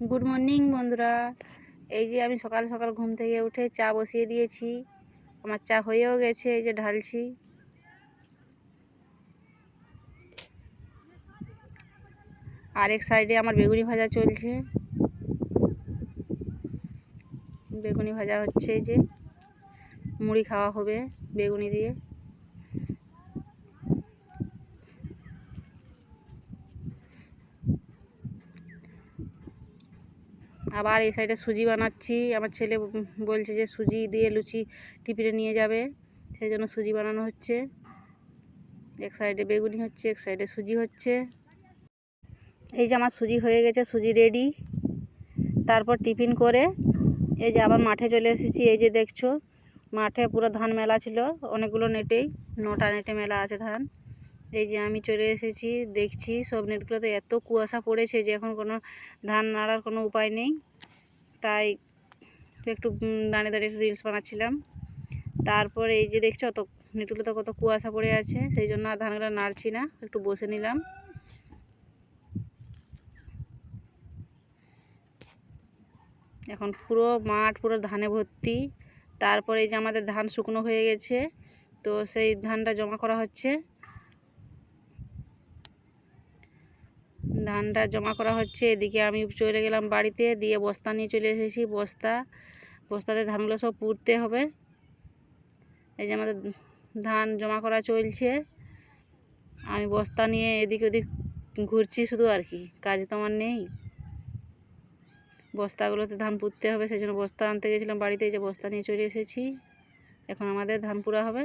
Good morning বন্ধুরা। এই যে আমি সকাল সকাল ঘুম থেকে উঠে চা বসিয়ে দিয়েছি। আমার চা হয়েও গেছে, এই যে ঢালছি। আরেক সাইডে আমার বেগুনি ভাজা চলছে। বেগুনি ভাজা হচ্ছে যে। মুড়ি খাওয়া হবে বেগুনি দিয়ে। আবার এই সাইডে সুজি বানাচ্ছি। আমার ছেলে বলছে যে সুজি দিয়ে লুচি টিফিনে নিয়ে যাবে, সেই জন্য সুজি বানানো হচ্ছে। এক সাইডে বেগুনি হচ্ছে, এক সাইডে সুজি হচ্ছে। এই যে আমার সুজি হয়ে গেছে, সুজি রেডি তারপর টিফিন করে এই যে আবার মাঠে চলে এসেছি, এই যে দেখছ, মাঠে পুরো ধান মেলা ছিল, অনেকগুলো নেটেই, নটা নেটে মেলা আছে ধান। এই যে আমি চলে এসেছি, দেখছি সব নেটগুলোতে এত কুয়াশা পড়েছে যে এখন কোনো ধান নাড়ার কোনো উপায় নেই। তাই একটু দাঁড়িয়ে দাঁড়িয়ে একটু রিলস বানাচ্ছিলাম। তারপরে এই যে দেখছ অত, নেটগুলোতে কত কুয়াশা পড়ে আছে, সেই জন্য আর ধানগুলো নাড়ছি না, একটু বসে নিলাম। এখন পুরো মাঠ, পুরো ধানে ভর্তি। তারপরে এই যে আমাদের ধান শুকনো হয়ে গেছে, তো সেই ধানটা জমা করা হচ্ছে। ধানটা জমা করা হচ্ছে, এদিকে আমি চলে গেলাম বাড়িতে, দিয়ে বস্তা নিয়ে চলে এসেছি, বস্তা। বস্তাতে ধানগুলো সব পুড়তে হবে। এই যে আমাদের ধান জমা করা চলছে। আমি বস্তা নিয়ে এদিক ওদিক ঘুরছি শুধু আর কি, কাজ তো আমার নেই। বস্তাগুলোতে ধান পুঁততে হবে, সেই জন্য বস্তা আনতে গেছিলাম বাড়িতে যে বস্তা নিয়ে চলে এসেছি। এখন আমাদের ধান পুরা হবে।